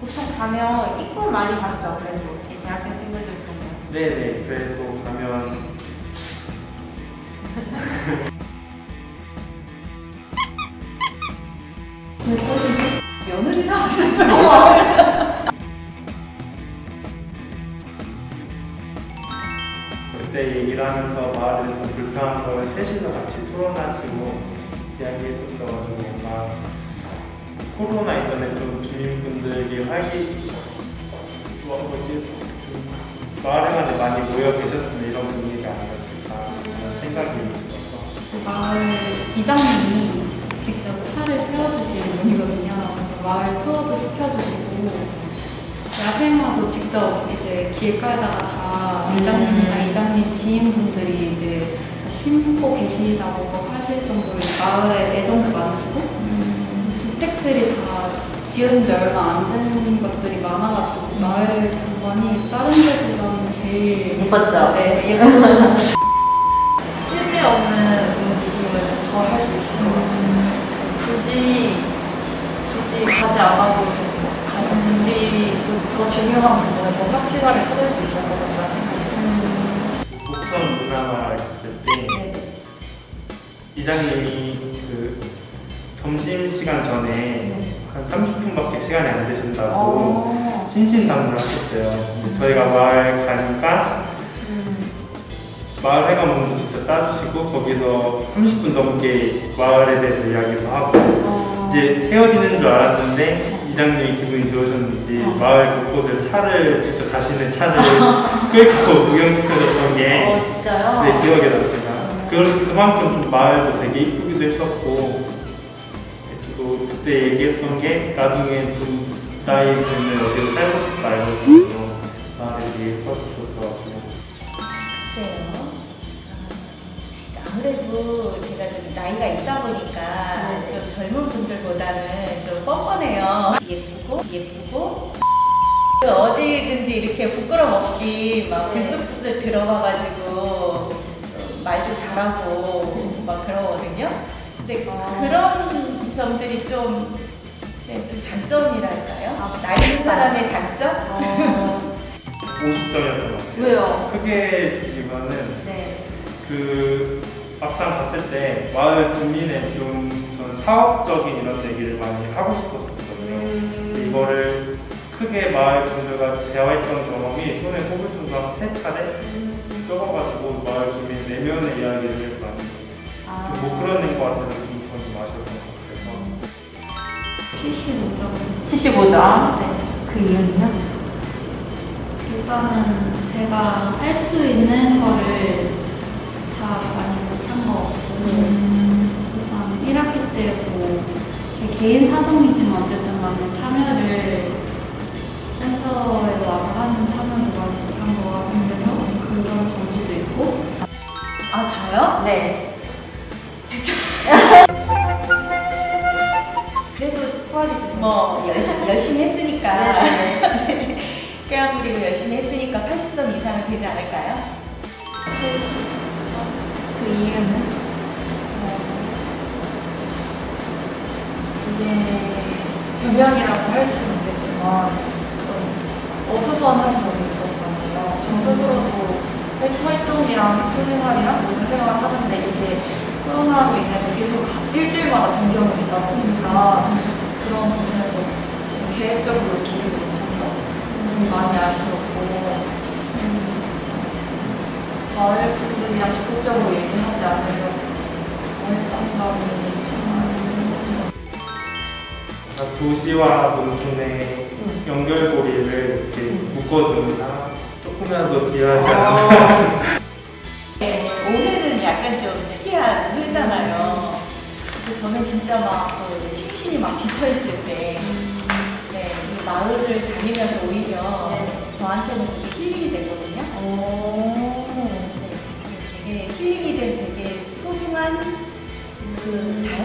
보통 가면 입고 많이 봤죠, 그래도. 대학생 친구들 보면. 네네 그래도 가면 며느리 사왔어요. 그때 얘기를 하면서 마을에 좀 불편한 걸 셋이서 같이 토론하시고 이야기했었어가지고 뭔가 코로나 이전에 좀 주민분들이 활기 뭐 뭐지 좀 마을에만 많이 모여 계셨으면 이런 분위기가 아니었을까 그런 생각이 들어서. 마을 이장님이 직접 차를 태워주시는 분이거든요. 그래서 마을 투어도 시켜주시고 야생화도 직접 이제 길가에다가 다 이장님이나 이장님 지인분들이 이제 다 심고 계시다고 하실 정도로 마을에 애정도 많으시고 주택들이 다 지은 지 얼마 안 된 것들이 많아가지고 마을 경관이 다른 데보다는 제일 예뻤죠? 네, 예쁘고 쓸데없는 움직임을 더할수 있을 것 같아요. 굳이 굳이 가지 않아도 되고 가- 굳이 더 중요한 부분을 더 확실하게 찾을 수 있을 것 같다 생각이 들어요. 목천 문화마을 갔을 때 이장님이 그 점심 시간 전에 한 30분밖에 시간이 안 되신다고 어. 신신당부를 하셨어요. 근데 저희가 마을 가니까 마을 회관 먼저 직접 따주시고 거기서 30분 넘게 마을에 대해서 이야기도 하고 어. 이제 헤어지는 줄 알았는데 이장님이 기분이 좋으셨는지 마을 곳곳을 차를 직접 자신의 차를 끌고 구경시켜줬던 게 어, 진짜요? 네, 기억에 났어요. 그, 그만큼 좀 마을도 되게 이쁘기도 했었고, 그때 얘기했던 게 나중에 좀 나이 들면 어디서 살고 싶다 이런 식으로 마을에 되게 예뻐졌어가지고. 글쎄요. 아, 아무래도 제가 좀 나이가 있다 보니까 네. 좀 젊은 분들보다는 좀 뻔뻔해요. 예쁘고 예쁘고 어디든지 이렇게 부끄럼 없이 막 네. 불쑥불쑥 들어가가지고 좀 말도 잘하고 막 그러거든요. 근데 아. 그런 점들이 좀, 네, 좀 장점이랄까요? 아, 나이 있는 사람의 장점? 어. 50점이었던 것 같아요. 왜요? 크게 주기면은 네. 그 막상 갔을 때 마을 주민의 좀 저는 사업적인 이런 얘기를 많이 하고 싶었었거든요. 근데 이거를 크게 마을 분들과 대화했던 경험이 손에 꼽을 정도로 한세 차례 적어가지고 마을 주민 내면의 이야기를 많이 아. 좀못 끌어낸 것 같아서 75점. 75점. 네. 그 이유는요? 일단은 제가 할 수 있는 거를 다 많이 못한 것 같고 일단 1학기 때뭐제 개인 사정이지만 어쨌든 간에 참여를 센터에 와서 하는 참여를 많이 못한 것 같아서 그런 점수도 있고 아, 저요? 네. 그래도 주세요. 뭐 열심히, 열심히 했으니까 네네네. 깨알 부리고 열심히 했으니까 80점 이상은 되지 않을까요? 70. 그 이유는? 이게 변명이라고 할 수는 있겠지만 좀 어수선한 점이 있었거든요. 저 스스로도 활동이랑 학교생활이랑 모든 생활을 하는데 이게 코로나로 인해서 계속 일주일마다 변경이 되다 보니까 점 많이 아쉬웠고 음, 마을 분들이랑 적극적으로 얘기하지 않으려고 했던 점이 정말 아, 도시와 농촌의 연결고리를 이렇게 묶어주는다. 조금이라도 필요하지 않나 네, 올해는 약간 좀 특이한 해잖아요. 근데 저는 진짜 막그 심신이 막 지쳐 있을 때 네, 이 마을을 다니면서 오히려 네. 저한테는 힐링이 되거든요. 네, 되게 힐링이 된 되게 소중한 그 달?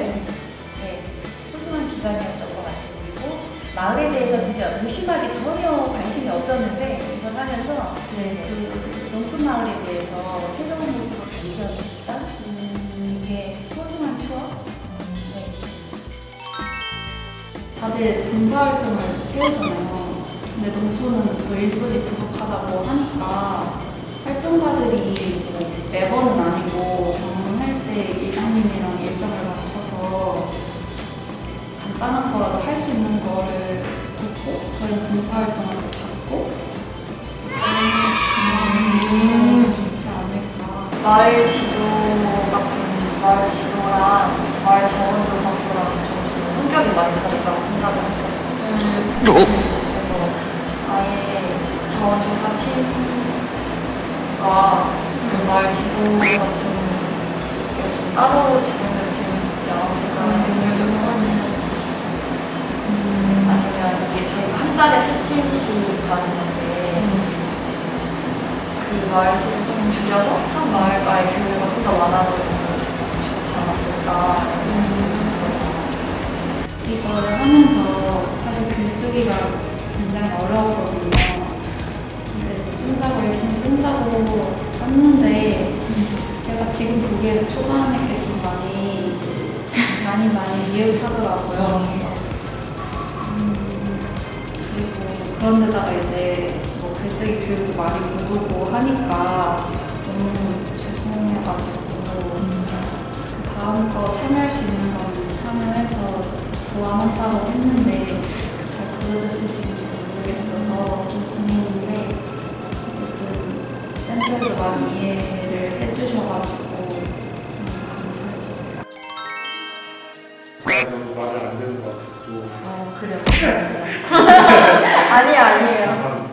네, 소중한 기간이었던 것 같아요. 그리고 마을에 대해서 진짜 무심하게 전혀 관심이 없었는데 이걸 하면서 네. 그 농촌 마을에 대해서 새로운 모습을 발견했다. 다들 봉사활동을 채우잖아요. 근데 농촌은 또 일손이 부족하다고 하니까 활동가들이 뭐 매번은 아니고 방문할 때 이장님이랑 일정을 맞춰서 간단한 거라도 할 수 있는 거를 돕고 저희는 봉사활동을 잡고 음, 좋지 않을까. 마을 지도 같은 마을 지도랑 마을 자원조사부랑 좀 성격이 많이 다르다고 생각을 했어요. 그래서 아예 자원조사 팀과 그 마을 지도 같은 게좀 따로 진행될 수 있지 않았을까 하는 생각을 좀 하는 아니면 이게 저희가 한 달에 세 팀씩 가는 건데 그 마을 수를 좀 줄여서 한 마을과의 교류가 좀 더 많아져도 좋지 않았을까 이거를 하면서 사실 글쓰기가 굉장히 어려웠거든요. 근데 쓴다고 열심히 쓴다고 썼는데 제가 지금 보기에는 초반에 게좀 많이 많이 많이 미흡하더라고요. 그래서 음, 그리고 그런데다가 이제 뭐 글쓰기 교육도 많이 못 오고 하니까 너무 죄송해가지고 그 다음 거 참여할 수 있는 거는 참여해서 보완한다고 했는데 잘잘 모르겠어서 좀 고민인데 어쨌든 센터에서 많이 이해를 해주셔가지고 너무 감사했어요. 제가 너무 말을 안 듣는 것 같고 어 그래요? 아니에요 아니에요. 아,